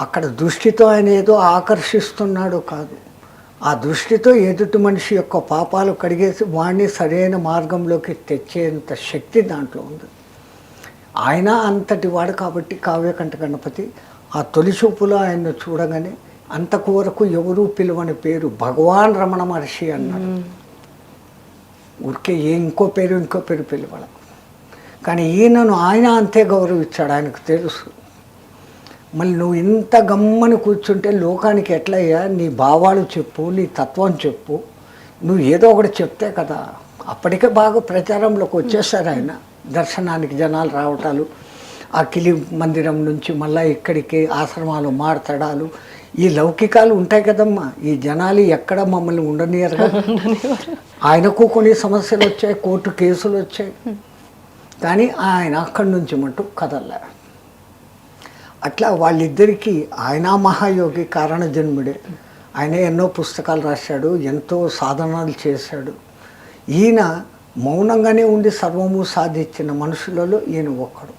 అక్కడ దృష్టితో ఆయన ఏదో ఆకర్షిస్తున్నాడు కాదు. ఆ దృష్టితో ఎదుటి మనిషి యొక్క పాపాలు కడిగేసి వాడిని సరైన మార్గంలోకి తెచ్చేంత శక్తి దాంట్లో ఉంది. ఆయన అంతటి వాడు కాబట్టి కావ్యకంఠ గణపతి ఆ తొలి చూపులో ఆయన్ను చూడగానే అంతకు వరకు ఎవరూ పిలువని పేరు భగవాన్ రమణ మహర్షి అన్నాడు. ఊరికే ఏ ఇంకో పేరు ఇంకో పేరు పిలవడం. కానీ ఈయనను ఆయన అంతే గౌరవించాడు ఆయనకు తెలుసు. మళ్ళీ నువ్వు ఇంత గమ్మని కూర్చుంటే లోకానికి ఎట్లయ్యా? నీ భావాలు చెప్పు నీ తత్వం చెప్పు. నువ్వు ఏదో ఒకటి చెప్తే కదా. అప్పటికే బాగా ప్రచారంలోకి వచ్చేసారు ఆయన. దర్శనానికి జనాలు రావటాలు ఆ కిలి మందిరం నుంచి మళ్ళీ ఇక్కడికి ఆశ్రమాలు మారతడాలు ఈ లౌకికాలు ఉంటాయి కదమ్మా. ఈ జనాలు ఎక్కడ మమ్మల్ని ఉండనియరుగా ఆయనకు కొన్ని సమస్యలు వచ్చాయి కోర్టు కేసులు వచ్చాయి. కానీ ఆయన అక్కడి నుంచి మటు కదలే అట్లా వాళ్ళిద్దరికీ ఆయన మహాయోగి కారణజన్ముడే. ఆయన ఎన్నో పుస్తకాలు రాశాడు ఎంతో సాధనాలు చేశాడు. ఈయన మౌనంగానే ఉండి సర్వము సాధించిన మనుషులలో ఈయన ఒక్కడు